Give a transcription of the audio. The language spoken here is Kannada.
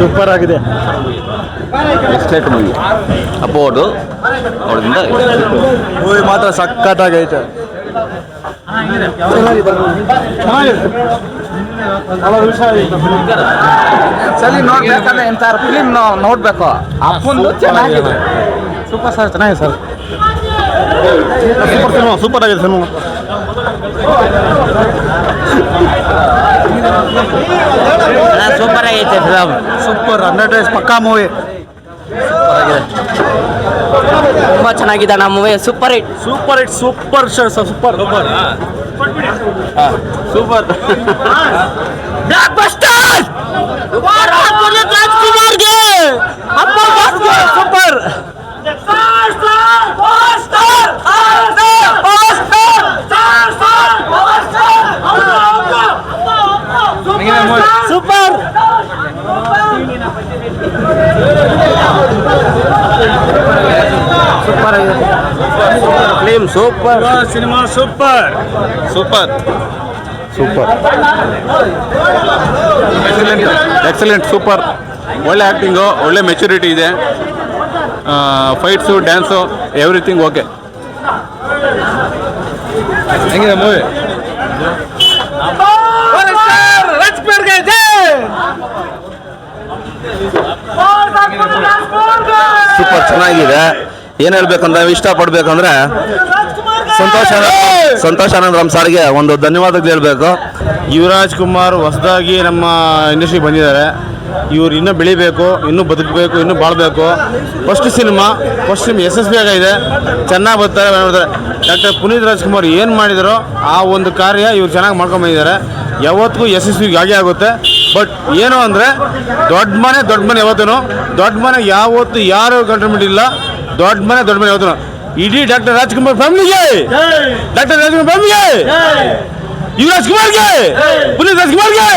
ಸೂಪರ್ ಆಗಿದೆ. ಎಕ್ಸ್ಲೇಟ್ ಮೂವಿ ಅಪ್ಪೋಡು ಅವರಿಂದ ಮೂವಿ ಮಾತ್ರ ಸಖತ್ತಾಗೈತೆ ಸರಿ ನೋಡ್ಬೇಕಂದ್ರೆ ಇಂಥ ಫಿಲಿಮ್ ನೋಡ್ಬೇಕು. ಅಪ್ಪಂದು ಚೆನ್ನಾಗಿದೆ. ಸೂಪರ್ ಸರ್ ಚೆನ್ನಾಗಿದೆ ಸರ್ ಸೂಪರ್ ಸಿನಿಮಾ ಸೂಪರ್ ಆಗಿದೆ ಸಿನಿಮಾ ಆಗೈತೆ ಫಿಲಮ್ ಸೂಪರ್ ಹಂಡ್ರೆಡ್ ಡೇಸ್ ಪಕ್ಕಾ ಮೂವಿ ತುಂಬಾ ಚೆನ್ನಾಗಿದೆ ನಮ್ಮ movie super hit super hit super super super super blockbuster ರಾಜ್ಕುಮಾರ್ಗೆ super super film super cinema super super super excellent excellent super ಒಳ್ಳೆ ಆ್ಯಕ್ಟಿಂಗು ಒಳ್ಳೆ ಮೆಚುರಿಟಿ ಇದೆ. ಫೈಟ್ಸು ಡ್ಯಾನ್ಸು ಎವ್ರಿಥಿಂಗ್ ಓಕೆ ಹೆಂಗಿದೆ ಮೂವಿ ಸೂಪರ್ ಚೆನ್ನಾಗಿದೆ. ಏನು ಹೇಳ್ಬೇಕಂದ್ರೆ ಇಷ್ಟಪಡ್ಬೇಕಂದ್ರೆ ಸಂತೋಷ ಸಂತೋಷ ಆನಂದರಾಮ್ ಸಾರ್ಗೆ ಒಂದು ಧನ್ಯವಾದಗಳು ಹೇಳ್ಬೇಕು. ಯುವರಾಜ್ ಕುಮಾರ್ ಹೊಸದಾಗಿ ನಮ್ಮ ಇಂಡಸ್ಟ್ರಿಗೆ ಬಂದಿದ್ದಾರೆ. ಇವ್ರು ಇನ್ನೂ ಬೆಳಿಬೇಕು ಇನ್ನೂ ಬದುಕಬೇಕು ಇನ್ನೂ ಬಾಳಬೇಕು. ಫಸ್ಟ್ ಸಿನಿಮಾ ಫಸ್ಟ್ ಸಿನಿಮಾ ಆಗಿದೆ ಚೆನ್ನಾಗಿ ಬರ್ತಾರೆ ಡಾಕ್ಟರ್ ಪುನೀತ್ ರಾಜ್ಕುಮಾರ್ ಏನು ಮಾಡಿದರೋ ಆ ಒಂದು ಕಾರ್ಯ ಇವ್ರು ಚೆನ್ನಾಗಿ ಮಾಡ್ಕೊಂಡು ಬಂದಿದ್ದಾರೆ. ಯಾವತ್ತಿಗೂ ಯಶಸ್ವಿಗೆ ಆಗೇ ಆಗುತ್ತೆ. ಬಟ್ ಏನು ಅಂದರೆ ದೊಡ್ಡ ಮನೆ ದೊಡ್ಡ ಮನೆ ಯಾವತ್ತೂ ದೊಡ್ಡ ಮನೆ ಯಾವತ್ತು ಯಾರು ಕಂಟ್ರಿಬ್ಯೂಟ್ ಇಲ್ಲ ದೊಡ್ಡ ಮನೆ ದೊಡ್ಡ ಮನೆ ಯಾವತ್ತೂ ಇಡೀ ಡಾಕ್ಟರ್ ರಾಜ್ಕುಮಾರ್ ಫ್ಯಾಮಿಲಿಗೆ ಡಾಕ್ಟರ್ ರಾಜ್ಕುಮಾರ್ ಫ್ಯಾಮಿಲಿಗೆ ಯುವ ರಾಜ್ಕುಮಾರ್ಗೆ ಪುನೀತ್ ರಾಜ್ಕುಮಾರ್ಗೆ